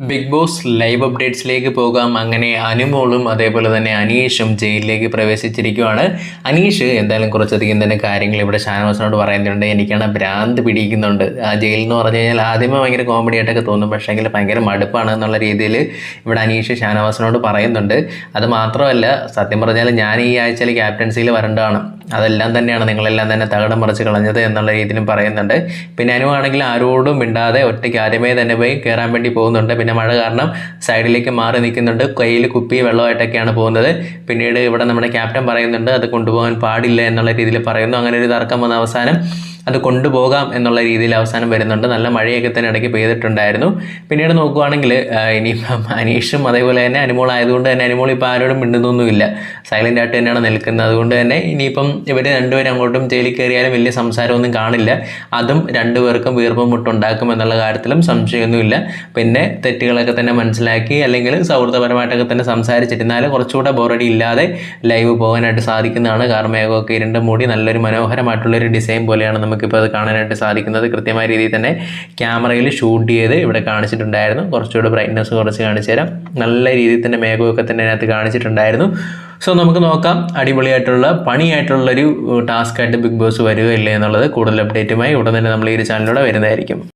Big boss live അപ്ഡേറ്റ്സിലേക്ക് പോകാം. അങ്ങനെ അനുമോളും അതേപോലെ തന്നെ അനീഷും ജയിലിലേക്ക് പ്രവേശിച്ചിരിക്കുകയാണ് അനീഷ് എന്തായാലും കുറച്ചധികം തന്നെ കാര്യങ്ങൾ ഇവിടെ ഷാനവാസിനോട് പറയുന്നുണ്ട്. എനിക്കാണ് ഭ്രാന്ത് പിടിക്കുന്നുണ്ട്. ആ ജയിൽ എന്ന് പറഞ്ഞു കഴിഞ്ഞാൽ ആദ്യമേ ഭയങ്കര കോമഡി ആയിട്ടൊക്കെ തോന്നും. പക്ഷേ പക്ഷേങ്കിൽ ഭയങ്കര മടുപ്പാണ് എന്നുള്ള രീതിയിൽ ഇവിടെ അനീഷ് ഷാനവാസിനോട് പറയുന്നുണ്ട്. അത് മാത്രമല്ല സത്യം പറഞ്ഞാൽ ഞാൻ ഈ ആഴ്ചയിൽ ക്യാപ്റ്റൻസിയിൽ വരേണ്ടതാണ്. അതെല്ലാം തന്നെയാണ് നിങ്ങളെല്ലാം തന്നെ തകടം മറിച്ച് കളഞ്ഞത് എന്നുള്ള രീതിയിലും പറയുന്നുണ്ട്. പിന്നെ അനുവാണെങ്കിൽ ആരോടും മിണ്ടാതെ ഒറ്റയ്ക്ക് ആദ്യമേ തന്നെ പോയി കയറാൻ വേണ്ടി പോകുന്നുണ്ട്. പിന്നെ മഴ കാരണം സൈഡിലേക്ക് മാറി നിൽക്കുന്നുണ്ട്. കയ്യിൽ കുപ്പി വെള്ളമായിട്ടൊക്കെയാണ് പോകുന്നത്. പിന്നീട് ഇവിടെ നമ്മുടെ ക്യാപ്റ്റൻ പറയുന്നുണ്ട് അത് കൊണ്ടുപോകാൻ പാടില്ല എന്നുള്ള രീതിയിൽ പറയുന്നു. അങ്ങനെ ഒരു തർക്കം വന്ന അവസാനം അത് കൊണ്ടുപോകാം എന്നുള്ള രീതിയിൽ അവസാനം വരുന്നുണ്ട്. നല്ല മഴയൊക്കെ തന്നെ ഇടയ്ക്ക് പെയ്തിട്ടുണ്ടായിരുന്നു. പിന്നീട് നോക്കുവാണെങ്കിൽ ഇനി അനീഷും അതേപോലെ തന്നെ അനുമോൾ ആയതുകൊണ്ട് തന്നെ അനുമോൾ ഇപ്പോൾ ആരോടും മിണ്ടുന്നൊന്നുമില്ല. സൈലന്റ് ആയിട്ട് തന്നെയാണ് നിൽക്കുന്നത്. അതുകൊണ്ട് തന്നെ ഇനിയിപ്പം ഇവർ രണ്ടുപേരും അങ്ങോട്ടും ജയിലിൽ കയറിയാലും വലിയ സംസാരമൊന്നും കാണില്ല. അതും രണ്ടുപേർക്കും വീർപ്പം മുട്ടുണ്ടാക്കും എന്നുള്ള കാര്യത്തിലും സംശയമൊന്നുമില്ല. പിന്നെ തെറ്റുകളൊക്കെ തന്നെ മനസ്സിലാക്കി അല്ലെങ്കിൽ സൗഹൃദപരമായിട്ടൊക്കെ തന്നെ സംസാരിച്ചിരുന്നാൽ കുറച്ചുകൂടെ ബോറടി ഇല്ലാതെ ലൈവ് പോകാനായിട്ട് സാധിക്കുന്നതാണ്. കാർമേഘമൊക്കെ ഇരുണ്ട് മൂടി നല്ലൊരു മനോഹരമായിട്ടുള്ളൊരു ഡിസൈൻ പോലെയാണ് നമുക്കിപ്പോൾ അത് കാണാനായിട്ട് സാധിക്കുന്നത്. കൃത്യമായ രീതിയിൽ തന്നെ ക്യാമറയിൽ ഷൂട്ട് ചെയ്ത് ഇവിടെ കാണിച്ചിട്ടുണ്ടായിരുന്നു. കുറച്ചുകൂടെ ബ്രൈറ്റ്നസ് കുറച്ച് കാണിച്ചു തരാം. നല്ല രീതിയിൽ തന്നെ മേഘമൊക്കെ തന്നെ അതിനകത്ത് കാണിച്ചിട്ടുണ്ടായിരുന്നു. സോ നമുക്ക് നോക്കാം. അടിപൊളിയായിട്ടുള്ള പണിയായിട്ടുള്ളൊരു ടാസ്ക് ആയിട്ട് ബിഗ് ബോസ് വരിക ഇല്ലേ എന്നുള്ളത് കൂടുതൽ അപ്ഡേറ്റുമായി ഉടൻ തന്നെ നമ്മൾ ഈ ഒരു ചാനലിലൂടെ വരുന്നതായിരിക്കും.